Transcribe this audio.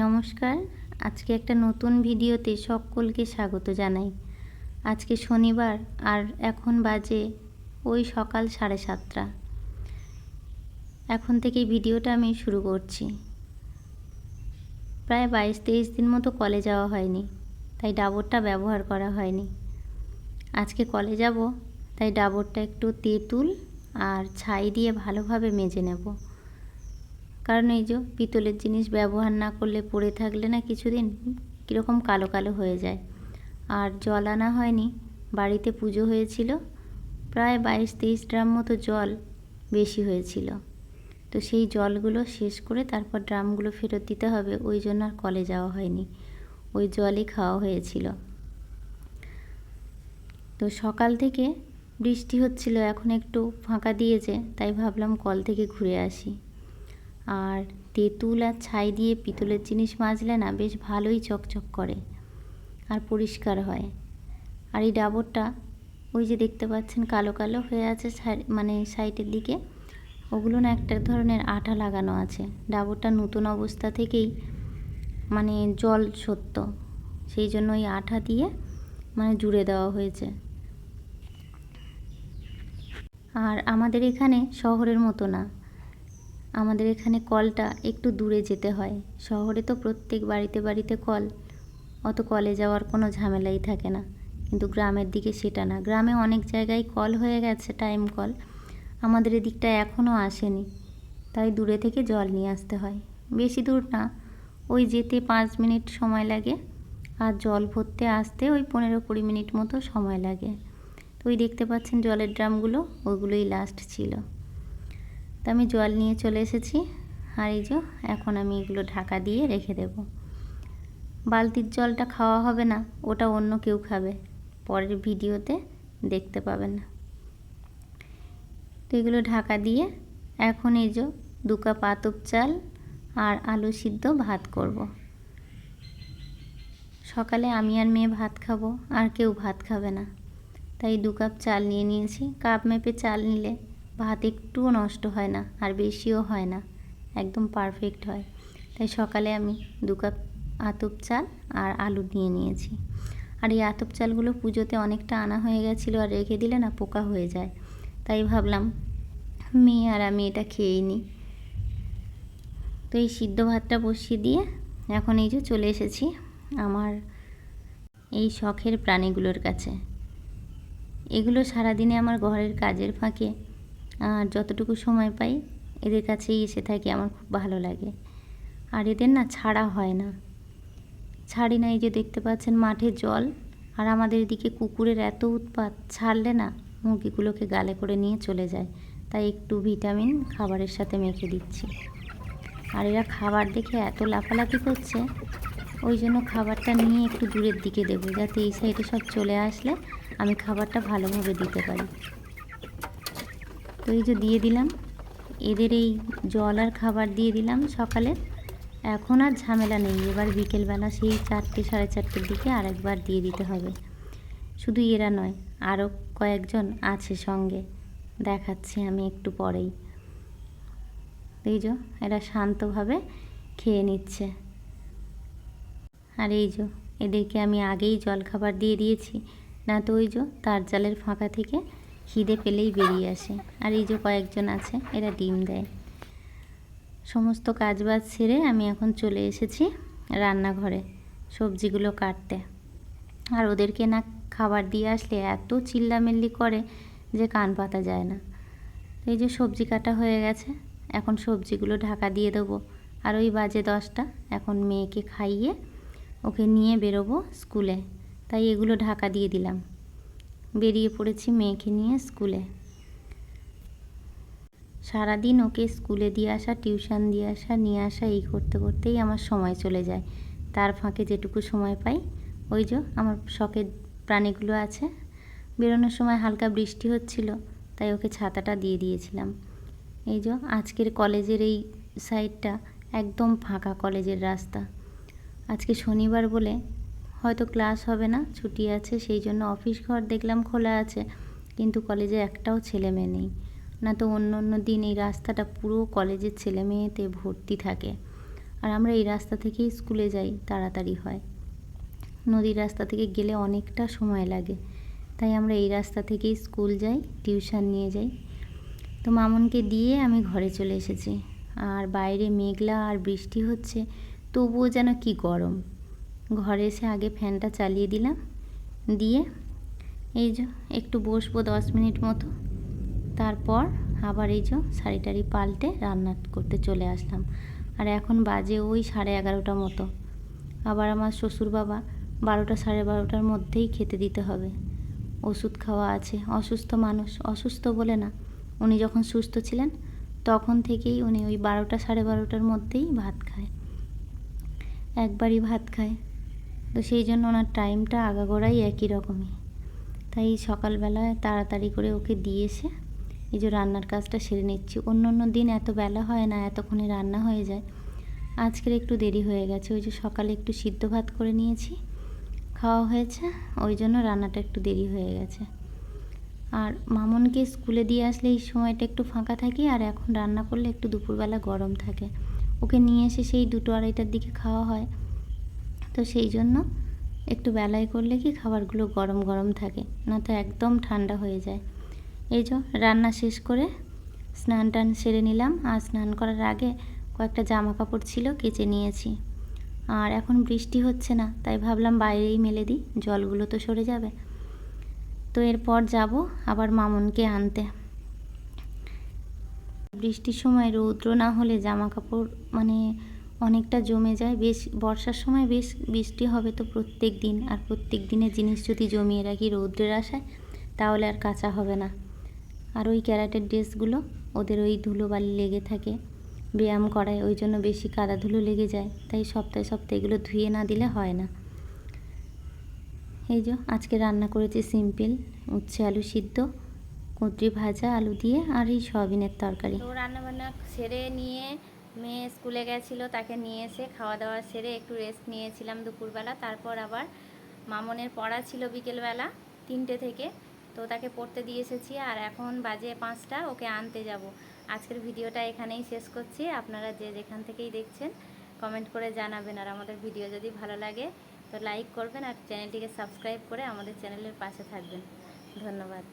নমস্কার, আজকে একটা নতুন ভিডিওতে সকলকে স্বাগত জানাই। আজকে শনিবার আর এখন বাজে ওই সকাল সাড়ে সাতটা। এখন থেকে ভিডিওটা আমি শুরু করছি। প্রায় বাইশ তেইশ দিন মতো কলে যাওয়া হয়নি, তাই ডাবরটা ব্যবহার করা হয়নি। আজকে কলে যাব, তাই ডাবরটা একটু তেঁতুল আর ছাই দিয়ে ভালোভাবে মেজে নেব। কারণ এই যে পিতলের জিনিস ব্যবহার না করলে পড়ে থাকলে না কিছুদিন কীরকম কালো কালো হয়ে যায়। আর জল আনা হয়নি, বাড়িতে পুজো হয়েছিল, প্রায় বাইশ তেইশ ড্রাম মতো জল বেশি হয়েছিল। তো সেই জলগুলো শেষ করে তারপর ড্রামগুলো ফেরত দিতে হবে, ওই জন্য আর কলে যাওয়া হয়নি। ওই জলই খাওয়া হয়েছিল। তো সকাল থেকে বৃষ্টি হচ্ছিল, এখন একটু ফাঁকা দিয়েছে, তাই ভাবলাম কল থেকে ঘুরে আসি। আর তেঁতুল আর ছাই দিয়ে পিতলের জিনিস মাজলে না বেশ ভালোই চকচক করে আর পরিষ্কার হয়। আর এই ডাবরটা ওই যে দেখতে পাচ্ছেন কালো কালো হয়ে আছে মানে সাইডের দিকে, ওগুলো না একটা ধরনের আঠা লাগানো আছে। ডাবরটা নতুন অবস্থা থেকেই মানে জল সত্য, সেই জন্য ওই আঠা দিয়ে মানে জুড়ে দেওয়া হয়েছে। আর আমাদের এখানে শহরের মতো না। আমাদের এখানে কলটা একটু দূরে যেতে হয়। শহরে তো প্রত্যেক বাড়িতে বাড়িতে কল, অত কলে যাওয়ার কোনো ঝামেলাই থাকে না। কিন্তু গ্রামের দিকে সেটা না। গ্রামে অনেক জায়গায় কল হয়ে গেছে টাইম কল। আমাদের এদিকটা এখনও আসেনি। তাই দূরে থেকে জল নিয়ে আসতে হয়। বেশি দূর না, ওই যেতে পাঁচ মিনিট সময় লাগে। আর জল ভরতে আসতে ওই পনেরো কুড়ি মিনিট মতো সময় লাগে। তো ওই দেখতে পাচ্ছেন জলের ড্রামগুলো, ওগুলোই লাস্ট ছিল। তো আমি জল নিয়ে চলে এসেছি। আর এই যে এখন আমি এগুলো ঢাকা দিয়ে রেখে দেব। বালতির জলটা খাওয়া হবে না, ওটা অন্য কেউ খাবে। পরের ভিডিওতে দেখতে পাবেন। না তো এগুলো ঢাকা দিয়ে এখন এই যে দু কাপ আতপ চাল আর আলু সিদ্ধ ভাত করব। সকালে আমি আর মেয়ে ভাত খাব, আর কেউ ভাত খাবে না। তাই দু কাপ চাল নিয়ে নিয়েছি। কাপ মেপে চাল নিলে ভাত একটুও নষ্ট হয় না আর বেশিও হয় না, একদম পারফেক্ট হয়। তাই সকালে আমি দু কাপ আতপ চাল আর আলু দিয়ে নিয়েছি। আর এই আতপ চালগুলো পুজোতে অনেকটা আনা হয়ে গেছিল আর রেখে দিলে না পোকা হয়ে যায়। তাই ভাবলাম মেয়ে আর আমি এটা খেয়েই নিই। তো এই সিদ্ধ ভাতটা বসিয়ে দিয়ে এখন এই যে চলে এসেছি আমার এই শখের প্রাণীগুলোর কাছে। এগুলো সারাদিনে আমার ঘরের কাজের ফাঁকে আর যতটুকু সময় পাই এদের কাছেই এসে থাকি, আমার খুব ভালো লাগে। আর এদের না ছাড়া হয় না। ছাড়ি না, এই যে দেখতে পাচ্ছেন মাঠে জল, আর আমাদের এদিকে কুকুরের এত উৎপাত, ছাড়লে না মুরগিগুলোকে গালে করে নিয়ে চলে যায়। তাই একটু ভিটামিন খাবারের সাথে মেখে দিচ্ছি। আর এরা খাবার দেখে এত লাফালাফি করছে, ওই জন্য খাবারটা নিয়ে একটু দূরের দিকে দেবো যাতে এই সাইডে সব চলে আসলে আমি খাবারটা ভালোভাবে দিতে পারি। তো এই যে দিয়ে দিলাম। এদের এই জল আর খাবার দিয়ে দিলাম সকালে। এখন আর ঝামেলা নেই। এবার বিকেলবেলা সেই চারটে, সাড়ে চারটের দিকে আরেকবার দিয়ে দিতে হবে। শুধু এরা নয় আরও কয়েকজন আছে সঙ্গে। দেখাচ্ছি আমি একটু পরেই। এই যে এরা শান্তভাবে খেয়ে নিচ্ছে। আর এই যে এদেরকে আমি আগেই জলখাবার দিয়ে দিয়েছি। না তো ওই যে তার জালের ফাঁকা থেকে খিদে পেলেই বেরিয়ে আসে। আর এই যে কয়েকজন আছে, এরা ডিম দেয়। সমস্ত কাজবাজ সেরে আমি এখন চলে এসেছি রান্নাঘরে সবজিগুলো কাটতে। আর ওদেরকে না খাবার দিয়ে আসলে এত চিল্লামিল্লি করে যে কান পাতা যায় না। এই যে সবজি কাটা হয়ে গেছে, এখন সবজিগুলো ঢাকা দিয়ে দেবো। আর ওই বাজে দশটা, এখন মেয়েকে খাইয়ে ওকে নিয়ে বেরোবো স্কুলে। তাই এগুলো ঢাকা দিয়ে দিলাম। বেরিয়ে পড়েছি মেয়েকে নিয়ে স্কুলে। সারাদিন ওকে স্কুলে দিয়ে আসা, টিউশন দিয়ে আসা, নিয়ে আসা, এই করতে করতেই আমার সময় চলে যায়। তার ফাঁকে যেটুকু সময় পাই, ওই যে আমার শখের প্রাণীগুলো আছে। বেরোনোর সময় হালকা বৃষ্টি হচ্ছিল, তাই ওকে ছাতাটা দিয়ে দিয়েছিলাম। এই যে আজকের কলেজের এই সাইডটা একদম ফাঁকা কলেজের রাস্তা। আজকে শনিবার বলে হয়তো ক্লাস হবে না, ছুটি আছে, সেই জন্য অফিস ঘর দেখলাম খোলা আছে, কিন্তু কলেজে একটাও ছেলে মেয়ে নেই। না তো অন্য অন্য দিন এই রাস্তাটা পুরো কলেজের ছেলে মেয়েতে ভর্তি থাকে। আর আমরা এই রাস্তা থেকেই স্কুলে যাই, তাড়াতাড়ি হয়। নদীর রাস্তা থেকে গেলে অনেকটা সময় লাগে। তাই আমরা এই রাস্তা থেকেই স্কুল যাই, টিউশন নিয়ে যাই। তো মামনকে দিয়ে আমি ঘরে চলে এসেছি। আর বাইরে মেঘলা আর বৃষ্টি হচ্ছে, তবুও যেন কি গরম। ঘরে এসে আগে ফ্যানটা চালিয়ে দিলাম। দিয়ে এই যে একটু বসবো দশ মিনিট মতো। তারপর আবার এই যে শাড়ি টাড়ি পাল্টে রান্না করতে চলে আসলাম। আর এখন বাজে ওই সাড়ে এগারোটা মতো। আবার আমার শ্বশুর বাবা বারোটা সাড়ে বারোটার মধ্যেই খেতে দিতে হবে। ওষুধ খাওয়া আছে। অসুস্থ মানুষ, অসুস্থ বলে না। উনি যখন সুস্থ ছিলেন, তখন থেকেই উনি ওই বারোটা সাড়ে বারোটার মধ্যেই ভাত খায়। একবারই ভাত খায়। তো সেই জন্য ওনার টাইমটা আগাগোড়াই একই রকমই। তাই সকালবেলায় তাড়াতাড়ি করে ওকে দিয়ে এসে এই যে রান্নার কাজটা সেরে নিচ্ছি। অন্য অন্য দিন এত বেলা হয় না, এতক্ষণে রান্না হয়ে যায়। আজকের একটু দেরি হয়ে গেছে, ওই যে সকালে একটু সিদ্ধ ভাত করে নিয়েছি, খাওয়া হয়েছে, ওই জন্য রান্নাটা একটু দেরি হয়ে গেছে। আর মামনকে স্কুলে দিয়ে আসলে এই সময়টা একটু ফাঁকা থাকে, আর এখন রান্না করলে একটু দুপুরবেলা গরম থাকে। ওকে নিয়ে এসে সেই দুটো আড়াইটার দিকে খাওয়া হয়। তো সেই জন্য একটু বেলায় করলে কি খাবারগুলো গরম গরম থাকে, না তো একদম ঠান্ডা হয়ে যায়। এই যে রান্না শেষ করে স্নান টান সেরে নিলাম, আর স্নান করার আগে কয়েকটা জামা কাপড় ছিল কেচে নিয়েছি। আর এখন বৃষ্টি হচ্ছে না, তাই ভাবলাম বাইরেই মেলে দিই, জলগুলো তো সরে যাবে। তো এরপর যাব আবার মামনকে আনতে। বৃষ্টির সময় রৌদ্র না হলে জামা কাপড় মানে অনেকটা জমে যায়। বেশ, বর্ষার সময় বেশ বৃষ্টি হবে তো প্রত্যেক দিন। আর প্রত্যেক দিনের জিনিস যদি জমিয়ে রাখি রৌদ্রের আশায়, তাহলে আর কাঁচা হবে না। আর ওই ক্যারাটের ড্রেসগুলো, ওদের ওই ধুলোবালি লেগে থাকে। ব্যায়াম করায়, ওই জন্য বেশি কাদা ধুলো লেগে যায়। তাই সপ্তাহে সপ্তাহে এগুলো ধুয়ে না দিলে হয় না। এই যে, আজকে রান্না করেছি সিম্পল। উচ্ছে আলু সিদ্ধ, কুঁদরি ভাজা, আলু দিয়ে, আর এই সয়াবিনের তরকারি। রান্নাবান্না সেরে নিয়ে মেয়ে স্কুলে গেছিল, তাকে নিয়ে এসে খাওয়া দাওয়া সেরে একটু রেস্ট নিয়েছিলাম দুপুরবেলা। তারপর আবার মামনের পড়া ছিল বিকেলবেলা তিনটে থেকে। তো তাকে পড়তে দিয়ে এসেছি আর এখন বাজে পাঁচটা, ওকে আনতে যাব। আজকের ভিডিওটা এখানেই শেষ করছি। আপনারা যে যেখান থেকেই দেখছেন কমেন্ট করে জানাবেন। আর আমাদের ভিডিও যদি ভালো লাগে, তো লাইক করবেন আর চ্যানেলটিকে সাবস্ক্রাইব করে আমাদের চ্যানেলের পাশে থাকবেন। ধন্যবাদ।